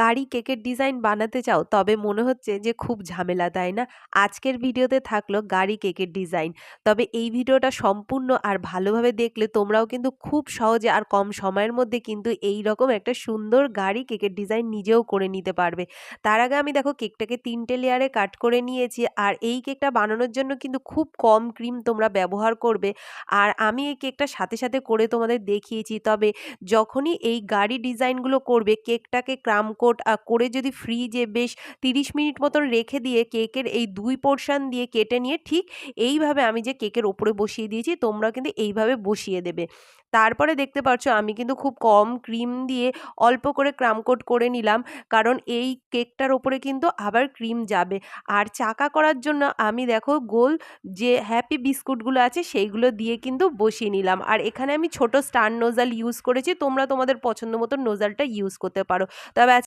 গাড়ি কেকের ডিজাইন বানাতে চাও, তবে মনে হচ্ছে যে খুব ঝামেলা, তাই না? আজকের ভিডিওতে থাকল গাড়ি কেকের ডিজাইন। তবে এই ভিডিওটা সম্পূর্ণ আর ভালোভাবে দেখলে তোমরাও কিন্তু খুব সহজে আর কম সময়ের মধ্যে কিন্তু এই রকম একটা সুন্দর গাড়ি কেকের ডিজাইন নিজেও করে নিতে পারবে। তার আগে আমি দেখো কেকটাকে তিনটে লেয়ারে কাট করে নিয়েছি, আর এই কেকটা বানানোর জন্য কিন্তু খুব কম ক্রিম তোমরা ব্যবহার করবে। আর আমি এই কেকটা সাথে সাথে করে তোমাদের দেখিয়েছি, তবে যখনই এই গাড়ি ডিজাইনগুলো করবে, কেকটাকে ক্রাম কোট করে যদি ফ্রিজে বেশ তিরিশ মিনিট মতন রেখে দিয়ে কেকের এই দুই পোর্শান দিয়ে কেটে নিয়ে ঠিক এইভাবে আমি যে কেকের ওপরে বসিয়ে দিয়েছি, তোমরা কিন্তু এইভাবে বসিয়ে দেবে। তারপরে দেখতে পাচ্ছ আমি কিন্তু খুব কম ক্রিম দিয়ে অল্প করে ক্রামকোট করে নিলাম, কারণ এই কেকটার ওপরে কিন্তু আবার ক্রিম যাবে। আর চাকা করার জন্য আমি দেখো গোল যে হ্যাপি বিস্কুটগুলো আছে, সেইগুলো দিয়ে কিন্তু বসিয়ে নিলাম। আর এখানে আমি ছোট স্টার নোজাল ইউজ করেছি, তোমরা তোমাদের পছন্দ মতো নোজালটা ইউজ করতে পারো। তবে